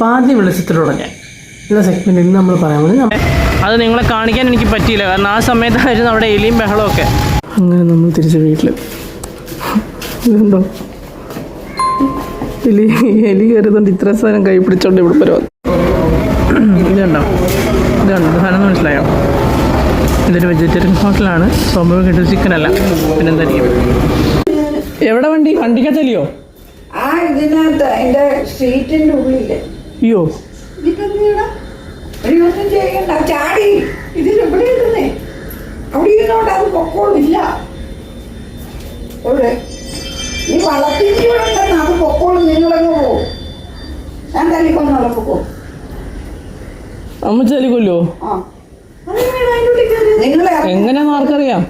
പാതി വെളിച്ചത്തിലൂടെ ഞാൻ. എന്ന സെഗ്മെന്റിൽ ഇന്ന് നമ്മൾ പറയാൻ പോകുന്നത് അത് നിങ്ങളെ കാണിക്കാൻ എനിക്ക് പറ്റിയില്ല. കാരണം ആ സമയത്തായിരുന്നു അവിടെ എലിയും ബഹളമൊക്കെ അങ്ങനെ നമ്മൾ തിരിച്ച് വീട്ടിൽ ഇതുണ്ടോ? എലി എലി കയറിയതുകൊണ്ട് ഇത്ര സാധനം കൈ പിടിച്ചോണ്ട് ഇവിടെ വരും ഇതുണ്ടോ? ഇതുണ്ടോ? ഇത് സാധനം മനസ്സിലായോ? ഇതൊരു വെജിറ്റേറിയൻ ഹോട്ടലാണ് സ്വാഭാവികമായിട്ട് ചിക്കൻ അല്ല. പിന്നെന്തായിരിക്കും? എവിടെ വണ്ടി? വണ്ടിക്കത്തല്ലയോ ആ ഇതിനകത്ത് അതിന്റെ സ്ട്രീറ്റിന്റെ ഉള്ളിൽ. അയ്യോ ഒന്നും ചെയ്യണ്ട. ചാടി. ഇതിലെവിടെ ഇരുന്നേ? അവിടെ ഇരുന്നോണ്ട് അത് പൊക്കോളില്ല. എവിടെ ഈ വളർത്തിന്റെ ഇവിടെ ഉണ്ടെന്ന് അത് പൊക്കോളും. നിങ്ങളങ്ങ് പോവും ഞാൻ അമ്മ നിങ്ങളെ എങ്ങനെയാന്ന് ആർക്കറിയാം?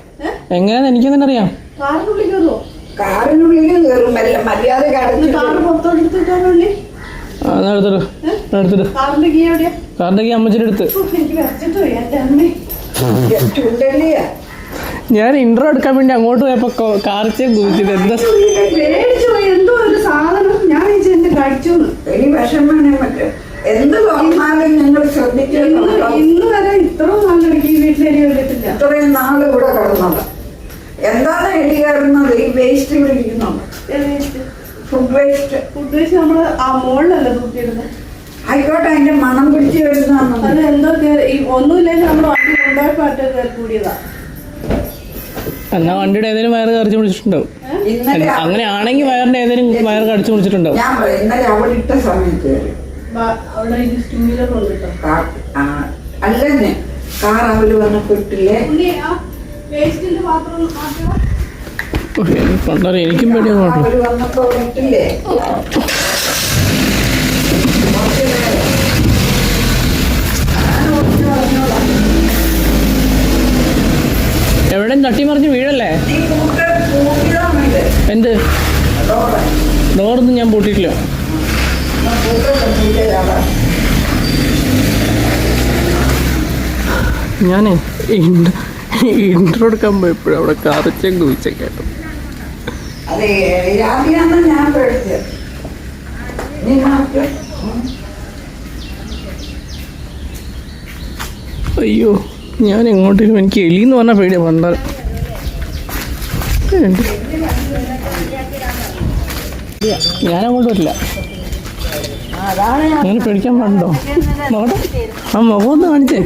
എങ്ങനെയാന്ന് എനിക്ക് എങ്ങനെ അറിയാം? കാറിനുള്ളിൽ കയറും. മര്യാദ കാറിന് കാറ് എന്നാ എടുത്തിട്ട് എടുത്തിട്ട് കാറിന്റെ കീ അമ്മച്ചിന്റെ അടുത്ത്. ചുണ്ടല്ലിയാ ഞാൻ ഇൻട്രോ എടുക്കാൻ വേണ്ടി അങ്ങോട്ട് പോയപ്പോ കാർച്ചെ കുതിച്ചിട്ട് എന്താ എന്തോ ഒരു സാധനം. ഞാൻ വിചാരിച്ചു എന്റെ കഴിച്ചു ഇനി വിഷമാണ് മറ്റേ എന്ത് തോന്നാലും നിങ്ങൾ ശ്രദ്ധിക്കണം ഇന്ന് വരെ ഇത്രയും നാൾ എനിക്ക് ഈ വീട്ടിലേക്ക് ഇത്രയും നാൾ ഇവിടെ കിടന്നത് എന്താണ് എലി കയറുന്നത്? ഈ വേസ്റ്റ് പിടിക്കുന്നുണ്ട് ഫുഡ് വേസ്റ്റ് ഫുഡ് വെച്ച് നമ്മൾ ആ മുകളിലല്ല തൂക്കിയിടുന്നത് ആയിക്കോട്ടെ അതിന്റെ മണം പിടിച്ച് വരുന്നതാണ് അത് എന്തോ ഈ ഒന്നുമില്ലെങ്കിൽ നമ്മൾ വണ്ടി കൊണ്ടുപോയപ്പോ അറ്റ കയറി കൂടിയതാ. എന്നാ വണ്ടിയുടെ ഏതെങ്കിലും വയറ് കറിച്ച് പിടിച്ചിട്ടുണ്ടാവും ഇന്നലെ അങ്ങനെ ആണെങ്കിൽ വയറിന്റെ ഏതെങ്കിലും വയറ് കടിച്ചു പിടിച്ചിട്ടുണ്ടാവും പറയും, ഇന്നലെ അവിടെ ഇട്ട സമയത്ത് അവിടെ ടൂ വീലർ കാർ ആ, അല്ലെന്നെ കാർ അവർ വന്നപ്പോ ഇട്ടില്ലേ വേസ്റ്റിന്റെ പാത്രം പണ്ടറിയാം എനിക്കും പേടിയാ. എവിടെയും തട്ടി മറിഞ്ഞ് വീഴല്ലേ കൂട്ട് എന്ത്? ഡോറൊന്നും ഞാൻ പൂട്ടിയിട്ടില്ല. ഞാനേ ഇൻട്രോ എടുക്കാൻ പോയപ്പോഴും അവിടെ കറിച്ചും കുതിച്ചേക്കാട്ടോ അതെ രാവിലെയാണ് ഞാൻ അയ്യോ ഞാൻ എങ്ങോട്ടേലും എനിക്ക് എലി എന്ന് പറഞ്ഞാൽ പേടിയാ പണ്ടാൽ ഞാൻ അങ്ങോട്ട് വരില്ല. അങ്ങനെ പേടിക്കാൻ പാടുണ്ടോ? നോട്ടെ ആ മുഖം ഒന്ന് കാണിച്ചേ.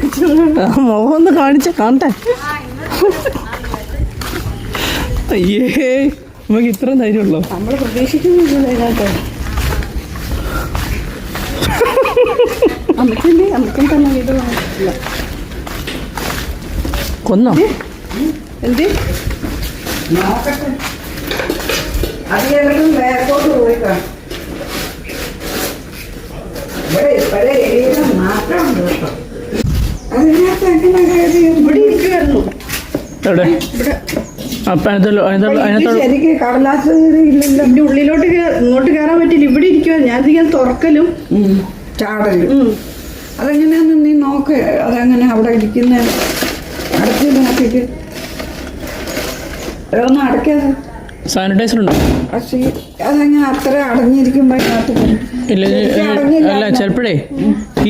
ആ മുഖം ഒന്ന് കാണിച്ചേ കാണട്ടെ. അയ്യേ. നമുക്ക് ഇത്രയും ധൈര്യമുള്ളോ? നമ്മൾ പ്രതീക്ഷിക്കുന്നില്ല ഇതിനകത്ത്. തന്നെ വീട് കൊന്നോ? എന്ത്? നോക്കട്ടെ അത് എവിടെയും ബാക്കോട്ട് പോയി കാണും. ഇവിടെ ഇപ്പോഴേ എലിയുടെ മാറ്റമുണ്ട് കേട്ടോ. അതിനകത്ത് എങ്ങനെ കയറി ഇവിടെ ഇരിക്കുമായിരുന്നു എവിടെ ശരിക്ക് കടലാസ് എന്റെ ഉള്ളിലോട്ട് ഇങ്ങോട്ട് കയറാൻ പറ്റില്ല. ഇവിടെ ഇരിക്കുക ഞാൻ ഇതിങ്ങനെ തുറക്കലും ചാടലും. അതെങ്ങനെയാന്ന് നീ നോക്ക്. അതെങ്ങനെ അവിടെ ഇരിക്കുന്ന. അടച്ച് നോക്കിക്ക്. അതൊന്ന് അടയ്ക്കാതെ സാനിറ്റൈസർ ഉണ്ടോ? അതെങ്ങനെ അത്ര അടഞ്ഞിരിക്കുമ്പോൾ ഇല്ല അല്ല ചിലപ്പോഴേ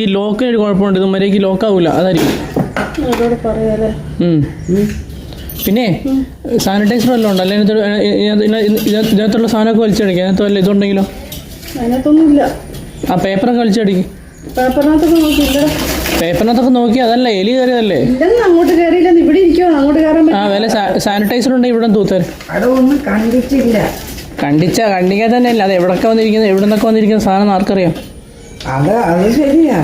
ഈ ലോക്കിന് ഒരു കുഴപ്പമുണ്ട്. ഇത് മര്യാദയ്ക്ക് ലോക്കാവൂല അതായിരിക്കും. അതോടെ പറയാല്ലേ ഉം. പിന്നെ സാനിറ്റൈസർ വല്ലതും ഉണ്ട്? അല്ലെങ്കിൽ ഇതിനകത്ത് ഇതിനകത്ത് ഇതിനകത്ത് ഇതിനകത്തുള്ള സാധനമൊക്കെ വലിച്ചടിക്കുക. അതിനകത്ത് വല്ല ഇതുണ്ടെങ്കിലോ? ആ പേപ്പറൊക്കെ വലിച്ചടിക്കും. പേപ്പറിനകത്തൊക്കെ നോക്കിയില്ല. പേപ്പറിനകത്തൊക്കെ നോക്കി അതല്ല എലി കയറിയതല്ലേ? അങ്ങോട്ട് കയറിയില്ലെന്ന് ഇവിടെ ഇരിക്കുവാണ് അങ്ങോട്ട് കയറാൻ ആ വില സാനിറ്റൈസർ ഉണ്ടെങ്കിൽ ഇവിടെ തൂത്തരും അതൊന്നും കണ്ടിട്ടില്ല. കണ്ടിച്ച കണ്ടിക്കാൻ തന്നെ അല്ല അത് എവിടൊക്കെ വന്നിരിക്കുന്നത് എവിടെ നിന്നൊക്കെ വന്നിരിക്കുന്ന സാധനം ആർക്കറിയാം? അത് അത് ശരിയാ.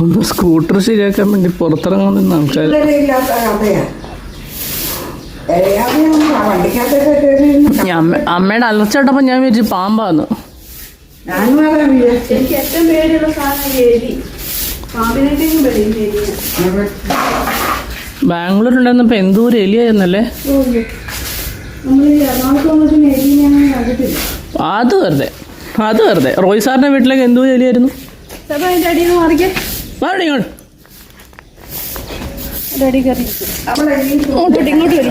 ഒന്ന് സ്കൂട്ടർ ശരിയാക്കാൻ വേണ്ടി പുറത്തിറങ്ങാൻ നിന്ന് ആൾക്കാർ അമ്മയുടെ അലർച്ചട്ടപ്പോൾ ഞാൻ വിചാരിച്ചു പാമ്പാന്ന്. ബാംഗ്ലൂരുണ്ടായിരുന്നപ്പോൾ എന്തോരം എലിയായിരുന്നല്ലേ? അത് വെറുതെ അത് വെറുതെ. റോയ് സാറിന്റെ വീട്ടിലേക്ക് എന്തോ എലിയായിരുന്നു? വാടി ഇങ്ങോട്ട്. ഇങ്ങോട്ട് വരിക വലിക്കും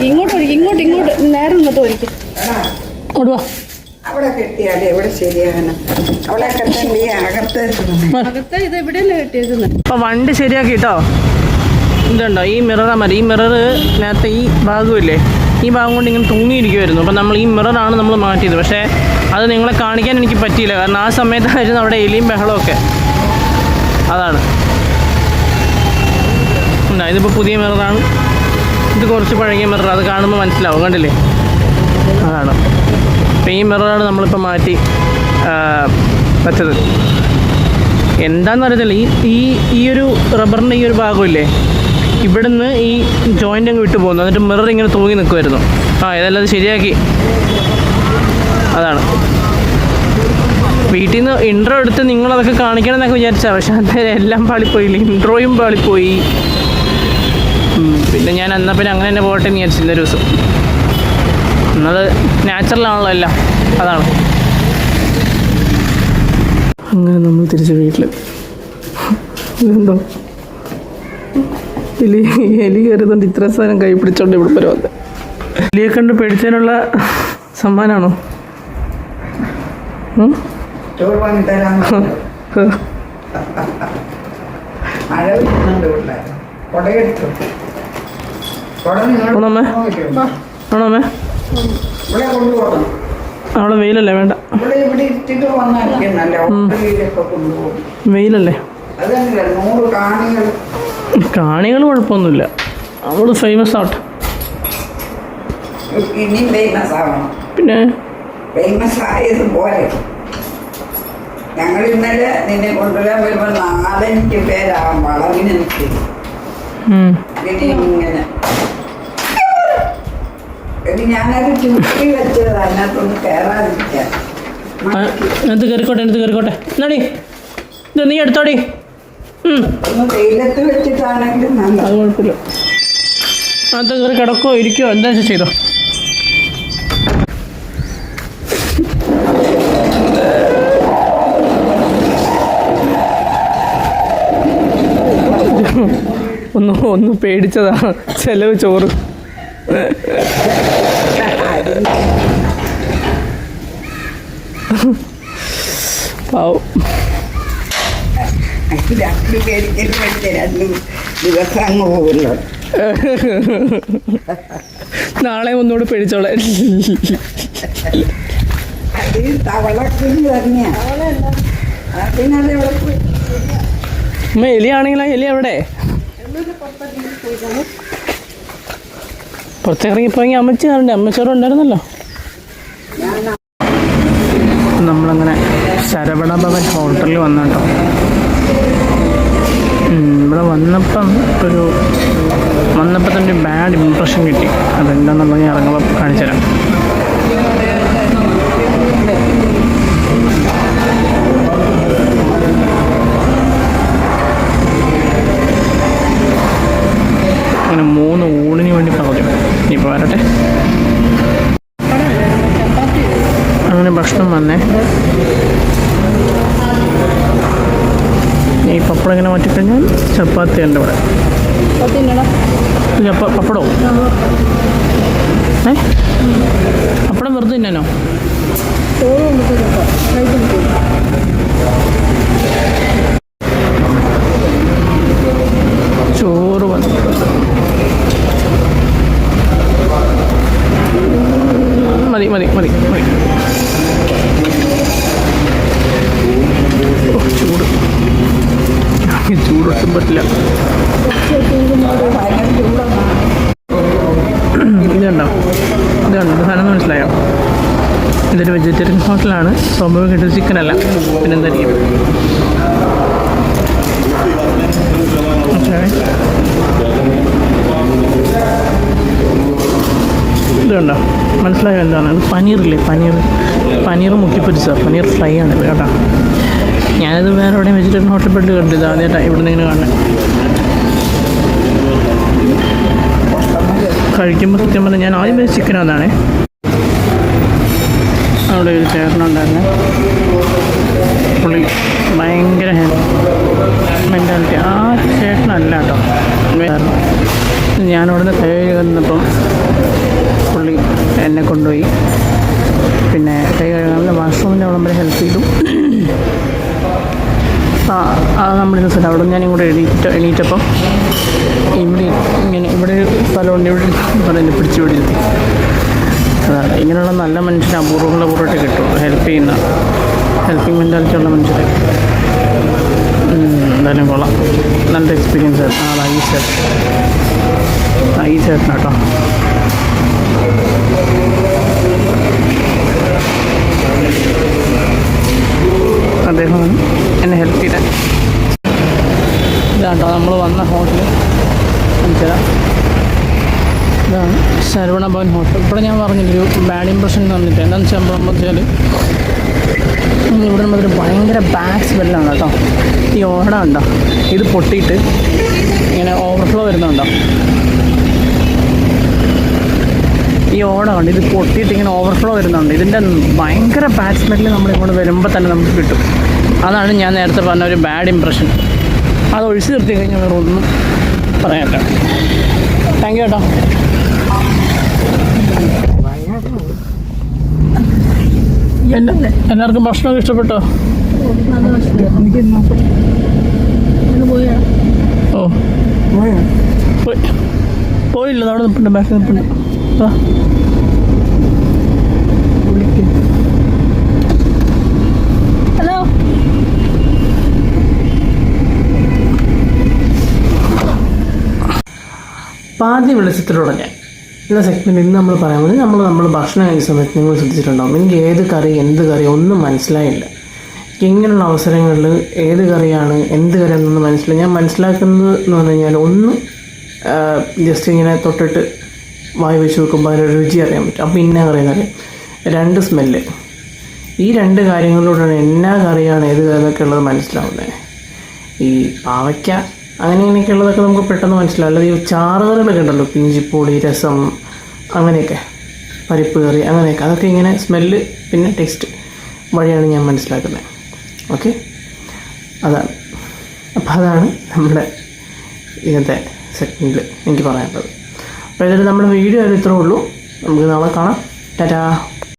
ഇങ്ങോട്ട് വരിക ഇങ്ങോട്ട് ഇങ്ങോട്ട് നേരെ ഇങ്ങോട്ട് വരിക എടാ, ഇങ്ങോട്ട് വാ. അവിടെ കെട്ടിയാലേ എവിടെ ശരിയാകണം. അവിടെ കെട്ടണ്ടേ അകത്ത് അകത്ത് ഇത് എവിടെയല്ലേ വണ്ടി ശരിയാക്കിട്ടോ? ഇതുണ്ടോ? ഈ മിററാ മതി. ഈ മിറർ നേരത്തെ ഈ ഭാഗമില്ലേ? ഈ ഭാഗം കൊണ്ട് ഇങ്ങനെ തൂങ്ങിയിരിക്കുമായിരുന്നു അപ്പോൾ നമ്മൾ ഈ മിററാണ് നമ്മൾ മാറ്റിയത്. പക്ഷേ അത് നിങ്ങളെ കാണിക്കാൻ എനിക്ക് പറ്റിയില്ല. കാരണം ആ സമയത്തായിരുന്നു അവിടെ എലിയും ബഹളമൊക്കെ അതാണ്. ഉണ്ടാ ഇതിപ്പോൾ പുതിയ മിററാണ് ഇത് കുറച്ച് പഴകിയ മിറർ അത് കാണുമ്പോൾ മനസ്സിലാവും കണ്ടില്ലേ? അതാണ്. ഈ മിററാണ് നമ്മളിപ്പോൾ മാറ്റി വെച്ചത്. എന്താണെന്ന് അറിയത്തില്ല. ഈ ഈ ഈ ഒരു റബ്ബറിന്റെ ഈ ഒരു ഭാഗമില്ലേ? ഇവിടുന്ന് ഈ ജോയിന്റ് അങ്ങ് വിട്ടു പോകുന്നു. എന്നിട്ട് മിറർ ഇങ്ങനെ തൂങ്ങി നിൽക്കുമായിരുന്നു ആ ഇതെല്ലാം ശരിയാക്കി. അതാണ്. വീട്ടിൽ നിന്ന് ഇൻട്രോ എടുത്ത് നിങ്ങളതൊക്കെ കാണിക്കണം എന്നൊക്കെ വിചാരിച്ചാൽ പക്ഷെ അന്നേരം എല്ലാം പാളിപ്പോയില്ലേ ഇൻട്രോയും പാളിപ്പോയി. പിന്നെ ഞാൻ എന്നാൽ പിന്നെ അങ്ങനെ തന്നെ പോകട്ടെ എന്ന് വിചാരിച്ചു ഇന്നൊരു ദിവസം. എന്നത് നാച്ചുറലാണല്ലോ എല്ലാം. അതാണ്. അങ്ങനെ നമ്മൾ തിരിച്ച് വീട്ടിൽ ഇതെന്തോ? എലി എലി കയറിയതുകൊണ്ട് ഇത്ര സാധനം കൈ പിടിച്ചോണ്ട് ഇവിടെ വരെ വന്നത് എലിയെ കണ്ട് പേടിച്ചതിനുള്ള സമ്മാനമാണോ തരാൻ മഴ വരുന്നുണ്ട് ഇവിടെ. കൊടയെടുത്തു. ആണോമ്മേ? അവിടെ വെയിലല്ലേ വേണ്ട. വെയിലല്ലേ? കാണികൾ കുഴപ്പമൊന്നുമില്ല. അവൾ ഫേമസ് ആവട്ടെ. പിന്നെ? ഫേമസ് ആയതുപോലെ. ഞങ്ങൾ ഇന്നലെ നിന്നെ കൊണ്ടുവരാൻ വരുമ്പോൾ നാലഞ്ച് പേരാ വളവിന് നിൽക്കുന്നു. ഇങ്ങനെ ഞാനത് ചുറ്റി വെച്ചത് അതിനകത്തൊന്ന് കയറാതിരിക്കാൻ ആ, അതിനകത്ത് കയറിക്കോട്ടെ എന്ത് കയറിക്കോട്ടെ എന്നാടി ഇത് നീ എടുത്തോടി വെയിലത്ത് വെച്ചിട്ടാണെങ്കിലും അത് കുഴപ്പമില്ല. അത് കയറി കിടക്കോ ഇരിക്കോ എന്താ വെച്ചാൽ ചെയ്തോ? ഒന്ന് ഒന്ന് പേടിച്ചതാണ് ചെലവ് ചോറ്. പാവം. രണ്ട് പേരിക്കൽ ദിവസം അങ്ങ് പോകുന്നു നാളെ ഒന്നുകൂടെ പേടിച്ചോളെ. അത് തവളക്കുഞ്ഞ് ആ എലി എവിടെ? പുറത്തിറങ്ങിപ്പോയെങ്കിൽ അമ്മച്ചി കണ്ടേ അമ്മച്ചോറും ഉണ്ടായിരുന്നല്ലോ. നമ്മളങ്ങനെ ശരവണ ഭവൻ ഹോട്ടലിൽ വന്നു കേട്ടോ ഇവിടെ വന്നപ്പം ഒരു വന്നപ്പോൾ തന്നെ ബാഡ് ഇമ്പ്രഷൻ കിട്ടി. അതെന്താണെന്നുള്ളത് ഞാൻ ഇറങ്ങുമ്പോൾ കാണിച്ചു തരാം അങ്ങനെ മൂന്ന് ഊണിന് വേണ്ടി പറഞ്ഞു. ഇനിയിപ്പോൾ വരട്ടെ അങ്ങനെ ഭക്ഷണം വന്നേ. ഈ പപ്പടം ഇങ്ങനെ മാറ്റിക്കഴിഞ്ഞാൽ ചപ്പാത്തി ഉണ്ട് ഇവിടെ. പപ്പടോ? ഏ? പപ്പടം വെറുതെ തിന്നാനോ ചോറ് വന്നിട്ടുണ്ട് മതി മതി മതി മതി. ചൂട്. ചൂടൊട്ടും പറ്റില്ല. ഇതുണ്ടോ ഇതുണ്ടോ ഇത് സാധനം മനസ്സിലായോ? ഇതൊരു വെജിറ്റേറിയൻ ഹോട്ടലാണ്. സംഭവം കിട്ടുന്ന ചിക്കൻ അല്ല. പിന്നെന്തായിരിക്കും ഓക്കെ മനസ്സിലായോ എന്താണ്? അത് പനീറില്ലേ? പനീർ. പനീർ മുക്കിപ്പൊരിച്ച പനീർ ഫ്രൈ ആണ് കേട്ടോ. ഞാനത് വേറെ എവിടെയും വെജിറ്റബിൾ ഹോട്ടലിൽ പെട്ട് കണ്ടു ഇത് ആദ്യമായിട്ടാണ് ഇവിടെ നിന്ന് കാണുന്നത് കഴിക്കുമ്പോൾ സത്യം പറഞ്ഞാൽ ഞാൻ ആദ്യം വെച്ച് ചിക്കൻ അതാണേ. അവിടെ ഒരു ചേർന്നുണ്ടായിരുന്നു പുള്ളി ഭയങ്കര മെന്റാലിറ്റി ആ ചേട്ടനല്ല കേട്ടോ. ഞാനവിടുന്ന് കൈ വന്നപ്പം എന്നെ കൊണ്ടുപോയി. പിന്നെ കൈ കഴുകാനുള്ള വാഷ്റൂമിന്റെ അവിടം വരെ ഹെൽപ്പ് ചെയ്തു. ആ അത് നമ്മളിന്ന് സ്ഥലം. അവിടെ ഞാൻ ഇങ്ങോട്ട് എണീറ്റ എണീറ്റപ്പം ഇവിടെ ഇങ്ങനെ ഇവിടെ ഒരു സ്ഥലമുണ്ട്. ഇവിടെ പറഞ്ഞു പിടിച്ചു പിടിച്ചു അതാണ്. ഇങ്ങനെയുള്ള നല്ല മനുഷ്യർ അപൂർവങ്ങളെ അപൂർവമായിട്ട് കിട്ടും. ഹെൽപ്പ് ചെയ്യുന്ന ഹെൽപ്പിംഗ് മെന്റാലിറ്റി ഉള്ള മനുഷ്യരെ. എന്തായാലും കൊള്ളാം. നല്ല എക്സ്പീരിയൻസ് ആയിരുന്നു. ആ ഈ ചേട്ടൻ. ആ ഈ ചേട്ടൻ അദ്ദേഹമാണ് എന്നെ ഹെൽപ്പ് ചെയ്താൽ. ഇതാട്ടോ നമ്മൾ വന്ന ഹോട്ടൽ കാണിച്ചുതരാം ഇതാണ് ശരവണ ഭവൻ ഹോട്ടൽ ഇവിടെ ഞാൻ പറഞ്ഞില്ല ഒരു ബാഡ് ഇമ്പ്രഷൻ എന്ന് പറഞ്ഞിട്ട് എന്താണെന്ന് വെച്ചാൽ നമ്മൾ വെച്ചാൽ ഇവിടെ നമ്മളൊരു ഭയങ്കര ബാഡ് സ്മെല്ലാണ് കേട്ടോ. ഈ ഓട ഉണ്ടോ ഇത് പൊട്ടിയിട്ട് ഇങ്ങനെ ഓവർഫ്ലോ വരുന്നുണ്ടോ? ഈ ഓട ഉണ്ട് ഇത് പൊട്ടിയിട്ട് ഇങ്ങനെ ഓവർഫ്ലോ വരുന്നുണ്ട്. ഇതിന്റെ ഭയങ്കര ബാഡ് സ്മെല്ല് നമ്മൾ ഇങ്ങോട്ട് വരുമ്പോൾ തന്നെ നമുക്ക് കിട്ടും. അതാണ് ഞാൻ നേരത്തെ പറഞ്ഞ ഒരു ബാഡ് ഇമ്പ്രഷൻ അത് ഒഴിച്ചു നിർത്തി കഴിഞ്ഞാൽ വേറെ ഒന്നും പറയാനില്ല താങ്ക് യു കേട്ടോ എല്ലാവർക്കും ഭക്ഷണമൊക്കെ ഇഷ്ടപ്പെട്ടോ? ഓ. പോയി. പോയില്ല അവിടെ നിൽപ്പുണ്ട് ബാക്കിൽ നിൽപ്പുണ്ട് ഹലോ? പാതി വെളിച്ചത്തിലൂടെ ഞാൻ. ഇന്ന സെഗ്മെന്റ് ഇന്ന് നമ്മൾ പറയാൻ പോകുന്നത് നമ്മൾ നമ്മൾ ഭക്ഷണം കഴിച്ച സമയത്ത് നിങ്ങൾ ശ്രദ്ധിച്ചിട്ടുണ്ടാവും. എനിക്ക് ഏത് കറി എന്ത് കറി ഒന്നും മനസ്സിലായില്ല. ഇങ്ങനെയുള്ള അവസരങ്ങളിൽ ഏത് കറിയാണ് എന്ത് കറിയാണെന്നൊന്നും മനസ്സിലായി ഞാൻ മനസ്സിലാക്കുന്നത് എന്ന് പറഞ്ഞു കഴിഞ്ഞാൽ ഒന്ന് ജസ്റ്റ് ഇങ്ങനെ തൊട്ടിട്ട് വായി വെച്ച് നോക്കുമ്പോൾ അതിന്റെ രുചി അറിയാൻ പറ്റും. അപ്പം ഇന്ന കറി രണ്ട് സ്മെല്ല്. ഈ രണ്ട് കാര്യങ്ങളിലൂടെയാണ് എന്നാ കറിയാണ് ഏത് കാര്യമൊക്കെ ഉള്ളത് മനസ്സിലാവുന്നത് ഈ പാവയ്ക്ക അങ്ങനെ ഇങ്ങനെയൊക്കെ ഉള്ളതൊക്കെ നമുക്ക് പെട്ടെന്ന് മനസ്സിലാവും. അല്ലാതെ ഈ ചാറുകറികളൊക്കെ ഉണ്ടല്ലോ പിഞ്ചിപ്പൊടി രസം അങ്ങനെയൊക്കെ. പരിപ്പ് കറി അങ്ങനെയൊക്കെ. അതൊക്കെ ഇങ്ങനെ സ്മെല്ല് പിന്നെ ടേസ്റ്റ് വഴിയാണ് ഞാൻ മനസ്സിലാക്കുന്നത്. ഓക്കെ അതാണ്. അപ്പോൾ അതാണ് നമ്മുടെ ഇന്നത്തെ സെക്കൻഡിൽ എനിക്ക് പറയാനുള്ളത്. അപ്പോൾ നമ്മൾ നമ്മുടെ വീഡിയോ ഇത്രേ ഉള്ളൂ. നമുക്ക് നാളെ കാണാം. ടാറ്റാ.